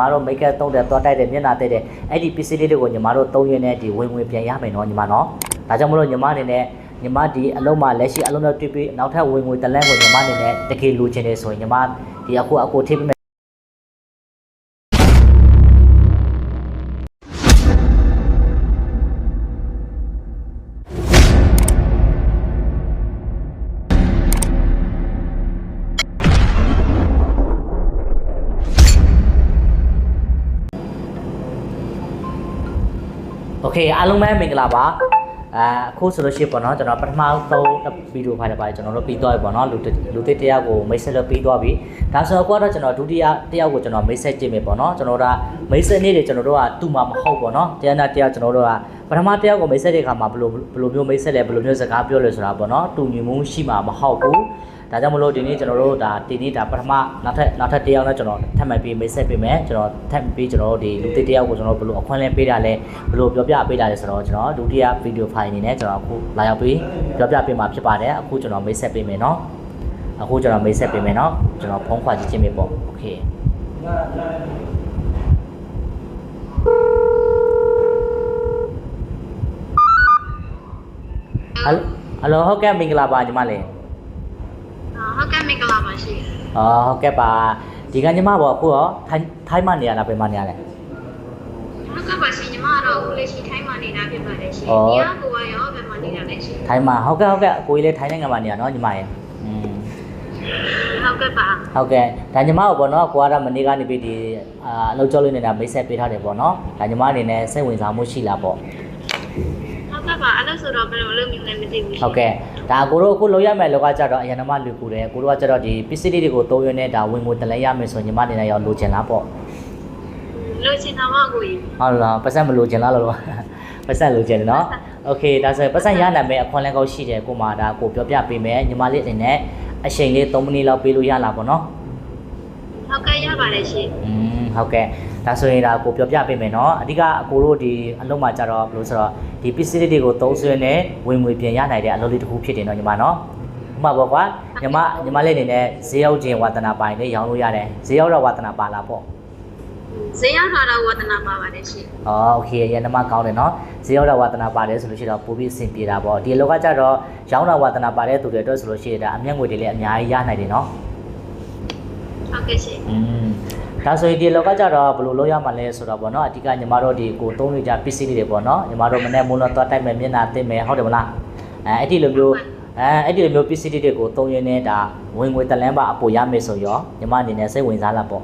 မတို့ make up သုံးတယ်သွားတိုက်တယ်မျက်နှာတက်တယ်အဲ့ဒီပစ္စည်းလေးတွေကိုညီမတို့သုံးရင်းနဲ့ဒီဝင်ဝင်ပြန်ရမယ်နော်ညီမနော်ဒါကြောင့်မလို့ညီမအနေနဲ့ညီမဒီအလုံးမှာလက်ရှိအလုံးနဲ့တွေ့ပြီးနောက်ထပ်ဝင်ဝင်တလန့်ကိုညီမအနေနဲ့တကယ်လိုချင်တယ်ဆိုရင်ညီမဒီအခုအကိုထိပေးမ โอเคအားလုံးပဲမင်္ဂလာပါအာအခုဆိုလို့ရှိရင်ပေါ့နော်ကျွန်တော်ပထမဆုံးဗီဒီယိုဖိုင်တစ်ပိုင်းကျွန်တော်တို့ပြီးသွားပြီပေါ့နော်လူတစ်လူတစ်တယောက်ကိုမိတ်ဆက်လုပ်ပြီးသွားပြီဒါဆိုတော့အခုကတော့ကျွန်တော်ဒုတိယတယောက်ကိုကျွန်တော်မိတ်ဆက်ကြည့်မယ်ပေါ့နော်ကျွန်တော်တို့ကမိတ်ဆက်နေ့တွေကျွန်တော်တို့ကတူမှာမဟုတ်ပေါ့နော်တရားနာတရားကျွန်တော်တို့ကပထမတယောက်ကိုမိတ်ဆက်တဲ့အခါမှာဘယ်လိုဘယ်လိုမျိုးမိတ်ဆက်လဲဘယ်လိုမျိုးစကားပြောလဲဆိုတာပေါ့နော်တူညီမှုရှိမှာမဟုတ်ဘူး ဒါကြောင့်မလို့ဒီနေ့ကျွန်တော်တို့ဒါဒီနေ့ဒါပထမနောက်ထပ်နောက်ထပ်တယောက်နဲ့ကျွန်တော်ထပ်မံပြီးမိတ်ဆက်ပေးမယ်ကျွန်တော်ထပ်ပြီးကျွန်တော်တို့ဒီလူတစ်တယောက်ကိုကျွန်တော်ဘယ်လိုအခွင့်အလမ်းပေးတာလဲဘယ်လိုပြောပြပေးတာလဲဆိုတော့ကျွန်တော်ဒုတိယဗီဒီယိုဖိုင်အနေနဲ့ကျွန်တော်အခုလာရောက်ပြီးပြောပြပေးမှာဖြစ်ပါတယ်အခုကျွန်တော်မိတ်ဆက်ပေးမယ်เนาะအခုကျွန်တော်မိတ်ဆက်ပေးမယ်เนาะကျွန်တော်ဖုန်းခွာကြည့်ချင်းပဲပေါ့โอเคဟယ်လိုဟယ်လိုဟုတ်ကဲ့မင်္ဂလာပါညီမလေး ဟုတ်ကဲ့မင်္ဂလာပါရှင်အော်ဟုတ်ကဲ့ပါဒီကညီမပေါ့အခုရောထိုင်းထိုင်းမနေရလားဘယ်မနေရလဲဟုတ်ကဲ့ပါရှင်ညီမကတော့အခုလက်ရှိထိုင်းမှာနေတာဖြစ်ပါတယ်ရှင်ဩဒီကကိုကရောဘယ်မှာနေတာလဲရှင်ထိုင်းမှာဟုတ်ကဲ့ဟုတ်ကဲ့အကိုကြီးလည်းထိုင်းနိုင်ငံမှာနေရနော်ညီမရဲ့อืมဟုတ်ကဲ့ပါဟုတ်ကဲ့ဒါညီမကိုပေါ့နော်ကိုကတော့မနေ့ကနေပြီးဒီအာအလုပ်ကြောလေးနေတာမိတ်ဆက်ပေးထားတယ်ပေါ့နော်ဒါညီမအနေနဲ့စိတ်ဝင်စားမှုရှိလားပေါ့ဟုတ်ကဲ့ပါအဲ့လိုဆိုတော့ဘယ်လိုလုပ်မျိုးလဲမသိဘူးရှင်ဟုတ်ကဲ့ ဒါကိုတို့အခုလုပ်ရမယ်လောကကြတော့အရင်ကမှလူကူတယ်ကိုတို့ကကြတော့ဒီပစ္စည်းလေးတွေကိုသုံးရင်းနဲ့ဒါဝင်ငွေတလဲရမယ်ဆိုရင်ညီမအနေနဲ့ရောလိုချင်လားပေါ့ လိုချင်တာမကိုကြီး ဟုတ်လားပတ်စံမလိုချင်လားလို့ ပတ်စံလိုချင်တယ်နော်โอเคဒါဆိုရင်ပတ်စံရနိုင်မယ်အခွင့်အလမ်းကောင်းရှိတယ်ကိုမဒါကိုပြောပြပေးမယ်ညီမလေးအနေနဲ့အချိန်လေး3မိနစ်လောက်ပေးလို့ရလားပေါ့နော် ဟုတ်ကဲ့ရပါတယ်ရှင် อืมဟုတ်ကဲ့ ဒါဆိုရင်ဒါကိုပြောပြပေးမယ်เนาะအဓိကအကိုတို့ဒီအလုံးမှာကြတော့ဘယ်လိုဆိုတော့ဒီပစ္စည်းလေးတွေကိုသုံးဆွဲနဲ့ဝင်ငွေပြင်ရနိုင်တဲ့အလုပ်လေးတစ်ခုဖြစ်တယ်เนาะညီမเนาะဥပမာပေါ့ကွာညီမညီမလေးအနေနဲ့ဈေးရောက်ခြင်းဝါသနာပိုင်းလေးရောင်းလို့ရတယ်ဈေးရောက်တော့ဝါသနာပါလားပေါ့ ဇေယျထာတော့ဝတနာပါပါတယ်ရှင် ဩโอเคရန်နမကောင်းတယ်เนาะဈေးရောက်တော့ဝါသနာပါတယ်ဆိုလို့ရှိရင်တော့ပိုပြီးအဆင်ပြေတာပေါ့ဒီအလောက်ကကြတော့ရောင်းတော့ဝါသနာပါတဲ့သူတွေအတွက်ဆိုလို့ရှိရင်ဒါအမျက်ငွေတွေလည်းအများကြီးရနိုင်တယ်เนาะ ဟုတ်ကဲ့ရှင် อืม ဒါဆိုရင်ဒီလောကကြတော့ဘယ်လိုလုပ်ရမှာလဲဆိုတော့ဗောနော်အဓိကညီမတို့ဒီကိုသုံးနေကြပစ္စည်းတွေတွေဗောနော်ညီမတို့မနေ့မိုးတော့သွားတိုက်မယ်မျက်နှာတင်မယ်ဟုတ်တယ်မလားအဲအဲ့ဒီလိုမျိုးအဲအဲ့ဒီလိုမျိုးပစ္စည်းတွေတွေကိုသုံးရင်းနဲ့ဒါဝင်ငွေတလန်းပါအပူရမယ်ဆိုရောညီမအနေနဲ့စိတ်ဝင်စားလားပေါ့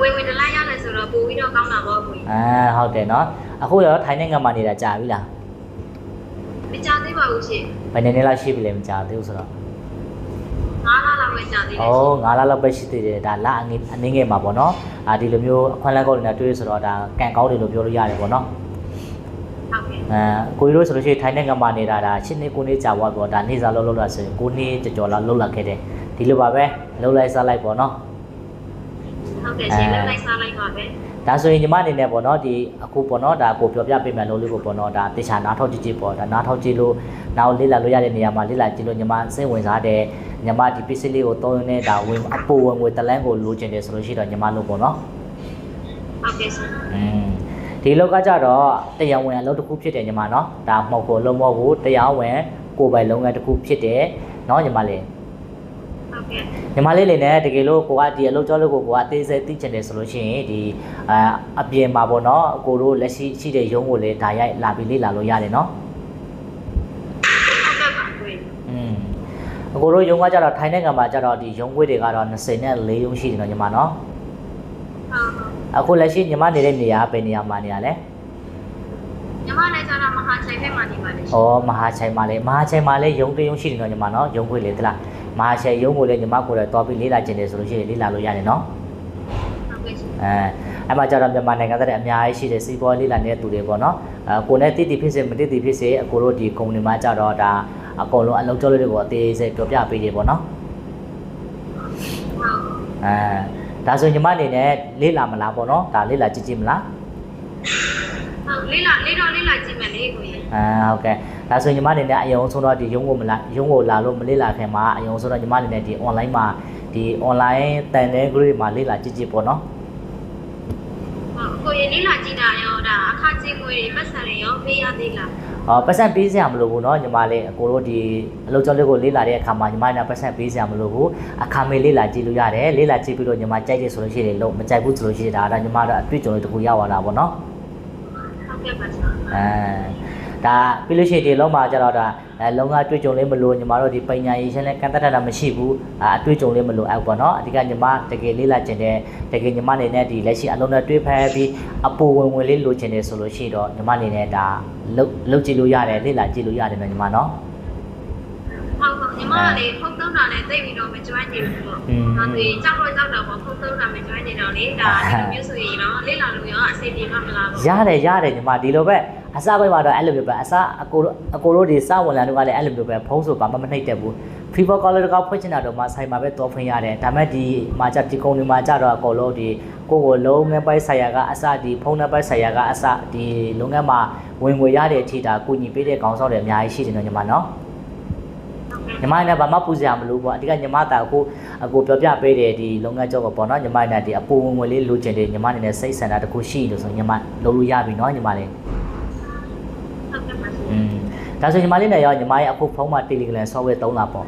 ဝင်ဝင်တလိုက်ရလဲဆိုတော့ပို့ပြီးတော့ကောင်းတာပေါ့ကိုကြီးအဲဟုတ်တယ်နော်အခုရောထိုင်းနိုင်ငံမှာနေတာကြာပြီလားမကြသေးပါဘူးရှင်ဘယ်နှစ်နှစ်လောက်ရှိပြီလဲမကြာသေးဘူးဆိုတော့ ငါးလလောက်ပဲကြာသေးတယ်ဩငါးလလောက်ပဲရှိသေးတယ်ဒါလအငင်းအနည်းငယ်မှာပေါ့နော်အာဒီလိုမျိုးအခွင့်အလမ်းကောင်းတွေနဲ့တွေ့ရဆိုတော့ဒါကံကောင်းတယ်လို့ပြောလို့ရတယ်ပေါ့နော်ဟုတ်ကဲ့အဲကိုကြီးတို့ဆိုလို့ရှိရင်ထိုင်းနိုင်ငံမှာနေတာဒါ7နှစ်9နှစ်ကြာသွားပေါ့ဒါနေစားလုံးလုံးလာဆိုရင်9နှစ်ကြော်ကြော်လောက်လုံးလာခဲ့တယ်ဒီလိုပါပဲလုံးလိုက်စားလိုက်ပေါ့နော်ဟုတ်ကဲ့ရှင်လိုက်စားလိုက်ပါပဲ ဒါဆိုရင်ညီမအနေနဲ့ပေါ့နော်ဒီအခုပေါ့နော်ဒါကိုပြောပြပေးမယ်လို့လေးကိုပေါ့နော်ဒါတေချာနားထောက်ကြည့်ကြည့်ပေါ့ဒါနားထောက်ကြည့်လို့နောက်လေ့လာလို့ရတဲ့နေရာမှာလေ့လာကြည့်လို့ညီမစိတ်ဝင်စားတယ်ညီမဒီပစ္စည်းလေးကိုသုံးရင်းနဲ့ဒါဝင်အပူဝင်ငွေတလန်းကိုလိုချင်တယ်ဆိုလို့ရှိတော့ညီမလို့ပေါ့နော်ဟုတ်ကဲ့ရှင်อืมဒီလောက်ကကြတော့တရားဝင်အလုပ်တစ်ခုဖြစ်တယ်ညီမနော်ဒါမဟုတ်ဘူးလုံးမဟုတ်ဘူးတရားဝင်ကိုယ်ပိုင်လုပ်ငန်းတစ်ခုဖြစ်တယ်နော်ညီမလေး ဟုတ်ကဲ့ညီမလေးလေးနဲ့တကယ်လို့ကိုကဒီအလုပ်ကြောလို့ကိုကအသေးစိတ်သိချင်တယ်ဆိုလို့ရှိရင်ဒီအာအပြင်မှာပေါ့နော်အကိုတို့လက်ရှိရှိတဲ့ရုံးကိုလည်းဒါရိုက်လာပြီးလေ့လာလို့ရတယ်နော်ဟုတ်ကဲ့ပါကိုကြီးอืมအကိုတို့ရုံးကကြတော့ထိုင်းနိုင်ငံမှာကြတော့ဒီရုံးခွေတွေကတော့20နဲ့4ရုံးရှိတယ်နော်ညီမနော်ဟုတ်ဟုတ်အခုလက်ရှိညီမနေတဲ့နေရာဘယ်နေရာမှာနေရလဲညီမလည်းကျတော့မဟာချိန်ဖက်မှာနေပါတယ်ရှင်။အော်မဟာချိုင်မှာလေမဟာချိုင်မှာလေရုံးတရုံးရှိတယ်နော်ညီမနော်ရုံးခွေလေတလား မဟာချိုင်ရုံးကိုလေညီမကိုလည်းတော်ပြီးလေ့လာခြင်းတယ်ဆိုလို့ရှိရင်လေ့လာလို့ရတယ်နော်ဟုတ်ကဲ့ရှင်။အဲအဲ့မှာကျတော့မြန်မာနိုင်ငံသားတွေအများကြီးရှိတယ်စီးပွားလေ့လာနေတဲ့သူတွေပေါ့နော်။အဲကိုနဲ့တည်တည်ဖြစ်စေမတည်တည်ဖြစ်စေအကိုတို့ဒီကုမ္ပဏီမှာကျတော့ဒါအကုန်လုံးအလုပ်ကြောလေးတွေကိုအသေးစိတ်ပြောပြပေးတယ်ပေါ့နော်ဟုတ်။အဲဒါဆိုညီမအနေနဲ့လေ့လာမလားပေါ့နော်။ဒါလေ့လာကြည့်ကြည့်မလား ဟုတ်လေးလာလေးတော့လေးလာကြည့်မယ်လေကိုကြီး ။အဲဟုတ်ကဲ့ဒါဆိုညီမအနေနဲ့အယုံဆုံးတော့ဒီရုံးကိုမလာရုံးကိုလာလို့မလေ့လာခင်မှာအယုံဆုံးတော့ညီမအနေနဲ့ဒီ online မှာဒီ online တန်တဲ့ grade မှာလေ့လာကြည့်ကြည့်ပေါ့နော်။ လေးလာကြည့်တာရောဒါအခါချင်းငွေတွေပတ်စံတွေရောပေးရသေးလား အော်ပတ်စံပေးစရာမလိုဘူးเนาะညီမလေးအကိုတို့ဒီအလုပ်ကြောလေးကိုလေးလာတဲ့အခါမှာညီမနဲ့ပတ်စံပေးစရာမလိုဘူးအခါမေးလေးလာကြည့်လို့ရတယ်လေးလာကြည့်ပြီးတော့ညီမကြိုက်တယ်ဆိုလို့ရှိရင်လုံးမကြိုက်ဘူးဆိုလို့ရှိရင်ဒါဒါညီမတို့အတွေ့အကြုံလေးတစ်ခုရပါတာပေါ့เนาะ ဟုတ်ကဲ့ပါရှင် အဲဒါပြီးလို့ရှိရင်ဒီလုံးမှာကျတော့ဒါအဲလုံးကတွေ့ကြုံလေးမလို့ညီမတို့ဒီပညာရေးရှင်းနဲ့ကန်တက်တာမရှိဘူးအာအတွေ့အကြုံလေးမလို့အောက်ပေါ့နော်အဓိကညီမတကယ်လေးလာကျင်တယ်တကယ်ညီမအနေနဲ့ဒီလက်ရှိအလုံးနဲ့တွေ့ဖက်ပြီးအပူဝင်ဝင်လေးလိုချင်တယ်ဆိုလို့ရှိတော့ညီမအနေနဲ့ဒါလုတ်လုတ်ကြည့်လို့ရတယ်လေးလာကြည့်လို့ရတယ်နော်ညီမနော်ဟုတ်ဟုတ် ညီမကလေဖုန်းသုံးတာလည်းသိပြီးတော့မကျွမ်းကျင်ဘူးပေါ့อืมဒါဆိုရင်ကြောက်တော့ကြောက်တော့ပေါ့ဖုန်းသုံးတာမကျွမ်းကျင်တော့လေဒါဒီလိုမျိုးဆိုရင်တော့လေးလာလို့ရောအဆင်ပြေမှာမလားပေါ့ရတယ်ရတယ်ညီမဒီလိုပဲအစပိုင်းမှာတော့အဲ့လိုမျိုးပဲအစအကိုတို့အကိုတို့ဒီစဝင်လာတော့ကလည်းအဲ့လိုမျိုးပဲဖုံးဆိုဘာမှမနှိပ်တတ်ဘူး fever color တကောက်ဖွင့်ချင်တာတော့မှဆိုင်မှာပဲတောဖွင့်ရတယ်ဒါပေမဲ့ဒီမှာကြဒီကုန်းဒီမှာကြတော့အကုန်လုံးဒီကိုကိုလုံးငန်းပိုက်ဆိုင်ရာကအစဒီဖုန်းနံပါတ်ဆိုင်ရာကအစဒီလုပ်ငန်းမှာဝင်ငွေရတဲ့အထိဒါကိုညီပေးတဲ့ခေါင်းဆောင်တွေအများကြီးရှိတယ်နော်ညီမနော် ညီမနဲ့ဘာမှပူစရာမလိုပေါ့အဓိကညီမတာကိုအကိုပြောပြပေးတယ်ဒီလုပ်ငန်းကြောက်ပေါ့နော်ညီမနဲ့ဒီအပူဝင်ငွေလေးလိုချင်တယ်ညီမအနေနဲ့စိတ်ဆန္ဒတစ်ခုရှိလို့ဆိုညီမလုပ်လို့ရပြီနော်ညီမလေး ဟုတ်ကဲ့ပါရှင် อืมဒါဆိုညီမလေးနဲ့ရောညီမရဲ့အခုဖုန်းမှာ Telegram software သုံးတာပေါ့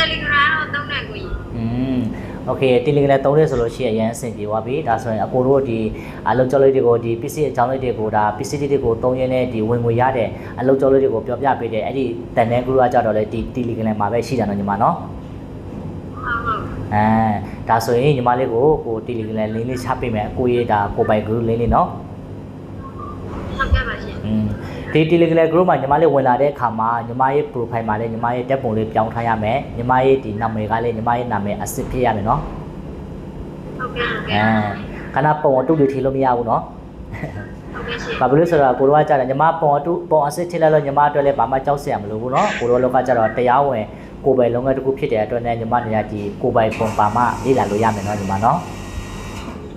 Telegram တော့သုံးတယ်ကိုကြီး อืม โอเค Telegram သုံးရဲဆိုလို့ရှိရင်အရင်အဆင်ပြေသွားပြီဒါဆိုရင်အကိုတို့ဒီအလုပ်ကြောလေးတွေကိုဒီ PC အကြောင်းလေးတွေကိုဒါ PC တွေကိုသုံးရင်းနဲ့ဒီဝင်ငွေရတဲ့အလုပ်ကြောလေးတွေကိုပြောပြပေးတယ်အဲ့ဒီတန်တဲ့ group ကကြတော့လေဒီ Telegram မှာပဲရှိတာနော်ညီမနော် ဟုတ်ဟုတ် အဲဒါဆိုရင်ညီမလေးကိုကို Telegram link လေးချပေးမယ်အကိုရေးဒါကိုပိုင် group link လေးနော် ဟုတ်ကဲ့ပါရှင် อืม ဒီ Telegram group မှာညီမလေးဝင်လာတဲ့အခါမှာညီမရဲ့ profile မှာလည်းညီမရဲ့တက်ပုံလေးပြောင်းထားရမယ်ညီမရဲ့ဒီနာမည်ကလည်းညီမရဲ့နာမည်အစစ်ဖြစ်ရမယ်နော်ဟုတ်ကဲ့ဟုတ်ကဲ့အဲခဏပုံအတုတွေထည့်လို့မရဘူးနော်ဟုတ်ကဲ့ရှင်ဘာဖြစ်လို့ဆိုတော့ကိုတို့ကကြာတယ်ညီမပုံအတုပုံအစစ်ထည့်လိုက်လို့ညီမအတွက်လည်းဘာမှကြောက်စရာမလိုဘူးနော်ကိုတို့လောက်ကကြာတော့တရားဝင်ကိုယ်ပိုင်လုံးငယ်တစ်ခုဖြစ်တဲ့အတွက်နဲ့ညီမနေရာဒီကိုယ်ပိုင်ပုံပါမှလေ့လာလို့ရမယ်နော်ညီမနော်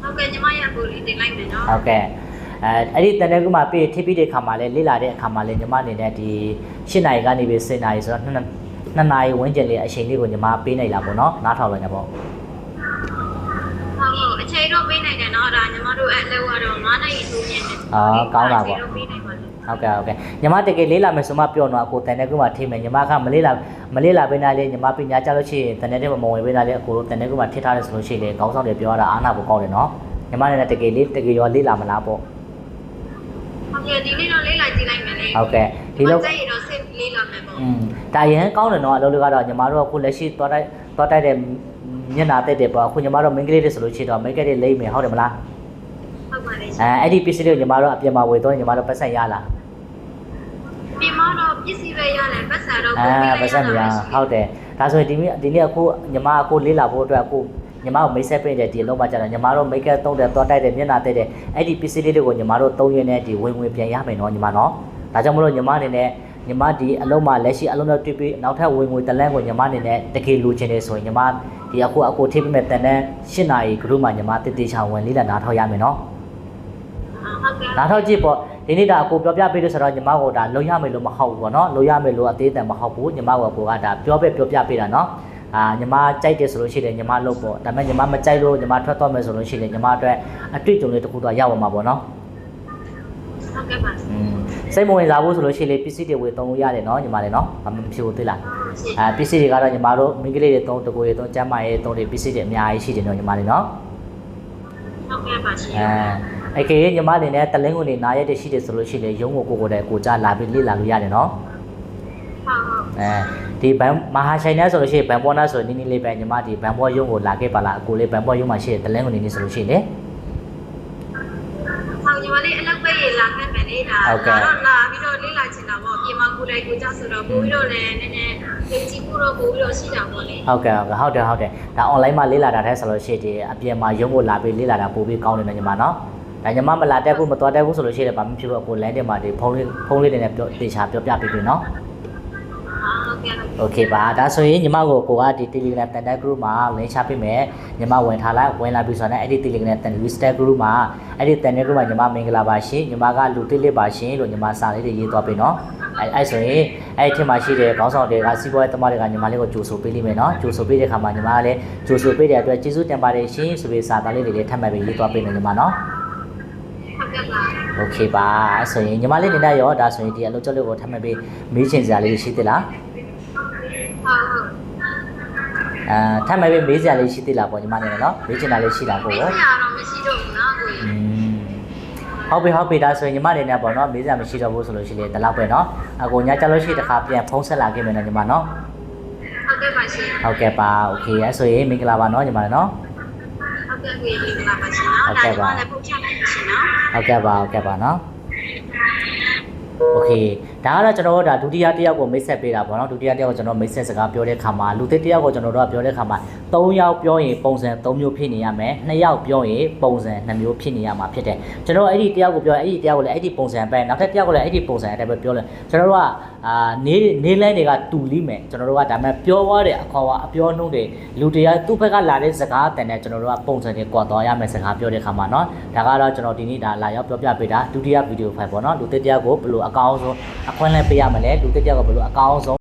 ဟုတ်ကဲ့ညီမရဲ့အကူလေးတင်လိုက်မယ်နော်ဟုတ်ကဲ့ အဲအဲ့ဒီတန်တဲ့ကူမှာပြေးထိပ်ပြီးတဲ့ခါမှာလည်းလေ့လာတဲ့အခါမှာလည်းညီမအနေနဲ့ဒီ၈နာရီကနေပြီး၁၀နာရီဆိုတော့နှစ်နှစ်နာရီဝန်းကျင်လေးအချိန်လေးကိုညီမပေးနိုင်လာပေါ့နော်နားထောင်လိုက်ကြပေါ့ဟုတ်ဟုတ်အချိန်တော့ပေးနိုင်တယ်နော်ဒါညီမတို့အဲ့လောက်ကတော့9နိုင်ထိုးမြင်တယ်အာကောင်းတာပေါ့အချိန်တော့ပေးနိုင်ပါလေဟုတ်ကဲ့ဟုတ်ကဲ့ညီမတကယ်လေးလာမယ်ဆိုမှပြောတော့ကိုတန်တဲ့ကူမှာထိမယ်ညီမကမလေးလာမလေးလာပေးနာလေးညီမပညာကြလို့ရှိရင်တန်တဲ့တဲ့မဝင်ပေးနာလေးအကိုတို့တန်တဲ့ကူမှာထိထားတယ်ဆိုလို့ရှိရင်ခေါင်းဆောင်တွေပြောတာအားနာဖို့ကောင်းတယ်နော်ညီမလည်းတကယ်လေးတကယ်ရောလေးလာမလားပေါ့ ဟုတ်ကဲ့ဒီနေ့တော့လေးလိုက်ကြည့်လိုက်မယ်လေဟုတ်ကဲ့ဒီလောက်စိတ်ရတော့စိတ်လေးလာမယ်ပေါ့อืมဒါရန်ကောင်းတယ်နော်အလုပ်တွေကတော့ညီမတို့ကခုလက်ရှိသွားတိုက်သွားတိုက်တဲ့မျက်နာတက်တယ်ပေါ့အခုညီမတို့ main ကလေးတွေဆိုလို့ရှိရင်တော့ make တွေလိမ့်မယ်ဟုတ်တယ်မလားဟုတ်ပါလေရှင်အဲအဲ့ဒီပစ္စည်းတွေကိုညီမတို့အပြင်မှာဝယ်တော့ညီမတို့ပတ်ဆက်ရလားဒီမှာတော့ပစ္စည်းပဲရတယ်ပတ်စံတော့အဲပတ်ဆက်မရဟုတ်တယ်ဒါဆိုရင်ဒီနေ့ဒီနေ့အခုညီမအခုလေးလာဖို့အတွက်အခု ညီမကိုမိတ်ဆက်ပေးတဲ့ဒီအလုံးမှာကျတော့ညီမတို့ make တုံးတယ်သွားတိုက်တယ်မျက်နာတက်တယ်အဲ့ဒီပစ္စည်းလေးတွေကိုညီမတို့သုံးရင်းနဲ့ဒီဝင်ဝင်ပြန်ရမယ်နော်ညီမနော်ဒါကြောင့်မလို့ညီမအနေနဲ့ညီမဒီအလုံးမှာလက်ရှိအလုံးနဲ့တွေ့ပြီးနောက်ထပ်ဝင်ဝင်တလန့်ကိုညီမအနေနဲ့တကယ်လိုချင်နေဆိုရင်ညီမဒီအခုအခုထိပ်မဲ့တန်တဲ့၈နာရီ group မှာညီမတည်တည်ချောင်ဝင်လေးလာနားထောက်ရမယ်နော်ဟုတ်ကဲ့နားထောက်ကြည့်ပေါ့ဒီနေ့ဒါအကိုပြောပြပေးလို့ဆိုတော့ညီမကဒါလုံရမယ်လို့မဟုတ်ဘူးပေါ့နော်လုံရမယ်လို့အသေးအံမဟုတ်ဘူးညီမကကိုကဒါပြောပဲပြောပြပေးတာနော် အာညီမကြိုက်တယ်ဆိုလို့ရှိရင်ညီမလုပ်ပေါ့ဒါပေမဲ့ညီမမကြိုက်လို့ညီမထွက်သွားမယ်ဆိုလို့ရှိရင်ညီမအတွက်အတွေ့အကြုံလေးတစ်ခုတော့ရပါမှာပေါ့နော်ဟုတ်ကဲ့ပါอืมစိတ်မဝင်စားဘူးဆိုလို့ရှိရင်လေပစ္စည်းတွေဝယ်သုံးလို့ရတယ်နော်ညီမလေးနော်ဘာမှမဖြစ်ဘူးသိလားရှင်အာပစ္စည်းတွေကတော့ညီမတို့မိန်းကလေးတွေသုံးတကူတွေသုံးကျမ်းမာရေးသုံးတွေပစ္စည်းတွေအများကြီးရှိတယ်နော်ညီမလေးနော်ဟုတ်ကဲ့ပါရှင်အဲအကေညီမအနေနဲ့တလင်းကိုနေနားရက်တရှိတယ်ဆိုလို့ရှိရင်ရုံးကိုကိုကိုတဲ့ကိုကြလာပြီးလေ့လာလို့ရတယ်နော်ဟုတ်ဟုတ် အဲဒီဘန်မဟာရှိုင်နဲ့ဆိုလို့ရှိရင်ဘန်ဘောနာဆိုနီးနီးလေးပဲညီမဒီဘန်ဘောရုံးကိုလာခဲ့ပါလားအကိုလေးဘန်ဘောရုံးမှာရှိတဲ့တလင်းကိုနေနေဆိုလို့ရှိရင်လေဆောင်ညီမလေးအလောက်ပဲရေလာခဲ့မယ်လေဒါဟုတ်ကဲ့တော့လာပြီးတော့လေးလာချင်တာပေါ့ပြင်မကိုယ်တိုင်ကိုကြဆိုတော့ပို့ပြီးတော့လည်းနည်းနည်းလေ့ကြည့်ဖို့တော့ပို့ပြီးတော့ရှိတာပေါ့လေဟုတ်ကဲ့ဟုတ်ကဲ့ဟုတ်တယ်ဟုတ်တယ်ဒါ online မှာလေ့လာတာတဲ့ဆိုလို့ရှိရင်ဒီအပြင်မှာရုံးကိုလာပြီးလေ့လာတာပို့ပြီးကောင်းတယ်နော်ညီမနော်ဒါညီမမလာတက်ဘူးမတော်တက်ဘူးဆိုလို့ရှိရင်ဘာမှမဖြစ်ဘူးအကိုလမ်းတင်မှာဒီဖုန်းလေးဖုန်းလေးတွေနဲ့ပြောတေချာပြောပြပေးပြီနော်ဟုတ်ကဲ့ဟုတ် โอเคပါဒါဆိုရင်ညီမကိုကိုကဒီ Telegram တန်တက် group မှာ link ချပေးမယ်ညီမဝင်ထားလိုက်ဝင်လာပြီဆိုတော့အဲ့ဒီ Telegram တန် Register group မှာအဲ့ဒီတန်တဲ့ group မှာညီမမင်္ဂလာပါရှင်ညီမကလူတိလေးပါရှင်လို့ညီမစာလေးတွေရေးသွားပြီနော်အဲ့အဲ့ဆိုရင်အဲ့ဒီထင်မှာရှိတဲ့ခေါင်းဆောင်တွေကစီးပွားရေးသမားတွေကညီမလေးကိုကြိုဆိုပေးလိမ့်မယ်နော်ကြိုဆိုပေးတဲ့ခါမှာညီမကလည်းကြိုဆိုပေးတဲ့အတွက်ကျေးဇူးတင်ပါတယ်ရှင်ဆိုပြီးစာသားလေးတွေလည်းထပ်မံပြီးရေးသွားပေးမယ်ညီမနော် က ဟုတ်ကဲ့ပါ โอเคပါအဲ့ဆိုရင်ညီမလေးနေနဲ့ရောဒါဆိုရင်ဒီအလုပ်ချုပ်လေးကိုထပ်မပေးမေးချင်စရာလေးရှိသေးလား ဟုတ်ဟုတ် အဲထပ်မပေးမေးစရာလေးရှိသေးလားပေါ့ညီမလေးနဲ့နော်မေးချင်တာလေးရှိတာကို မ ရော င်းရတော့မရှိတော့ဘူးနော်ကို อืมဟုတ်ပြီဟုတ်ပြီဒါဆိုရင်ညီမလေးနဲ့ပေါ့နော်မေးစရာမရှိတော့ဘူးဆိုလို့ရှိရင်ဒီလောက်ပဲနော်အကိုညကြလို့ရှိရင်တစ်ခါပြန်ဖုန်းဆက်လာခဲ့မယ်နော်ညီမနော် ဟုတ်ကဲ့ပါရှင် ဟုတ်ကဲ့ပါโอเคအဲ့ဆိုရင်မင်္ဂလာပါနော်ညီမလေးနော် ဟုတ်ကဲ့ကိုမင်္ဂလာပါရှင်နော်ဒါဒီမှာလည်းပုံချလိုက်ရှင်နော် ဟုတ်ကဲ့ပါဟုတ်ကဲ့ပါနော်โอเค ဒါကတော့ကျွန်တော်တို့ဒါဒုတိယတစ်ယောက်ကိုမိတ်ဆက်ပေးတာပေါ့နော်ဒုတိယတစ်ယောက်ကိုကျွန်တော်မိတ်ဆက်စကားပြောတဲ့ခါမှာလူသစ်တစ်ယောက်ကိုကျွန်တော်တို့ကပြောတဲ့ခါမှာ၃ယောက်ပြောရင်ပုံစံ၃မျိုးဖြစ်နေရမယ်၂ယောက်ပြောရင်ပုံစံ၂မျိုးဖြစ်နေရမှာဖြစ်တယ်ကျွန်တော်အဲ့ဒီတစ်ယောက်ကိုပြောရင်အဲ့ဒီတစ်ယောက်ကိုလည်းအဲ့ဒီပုံစံပဲနောက်ထပ်တစ်ယောက်ကိုလည်းအဲ့ဒီပုံစံအတိုင်းပဲပြောလဲကျွန်တော်တို့ကအာနေနေလန်းတွေကတူလိမယ်ကျွန်တော်တို့ကဒါမဲ့ပြောသွားတဲ့အခေါ်ကအပြောနှုတ်တွေလူတရားသူ့ဘက်ကလာတဲ့စကားတန်တဲ့ကျွန်တော်တို့ကပုံစံတွေကွာသွားရမယ်စကားပြောတဲ့ခါမှာเนาะဒါကတော့ကျွန်တော်ဒီနေ့ဒါလာရောက်ပြောပြပေးတာဒုတိယဗီဒီယိုဖိုင်ပေါ့เนาะလူသစ်တစ်ယောက်ကိုဘယ်လိုအကောင်းဆုံး အခွင့်အလမ်းပေးရမလဲလူသစ်တစ်ယောက်ကဘယ်လိုအကောင်းဆုံး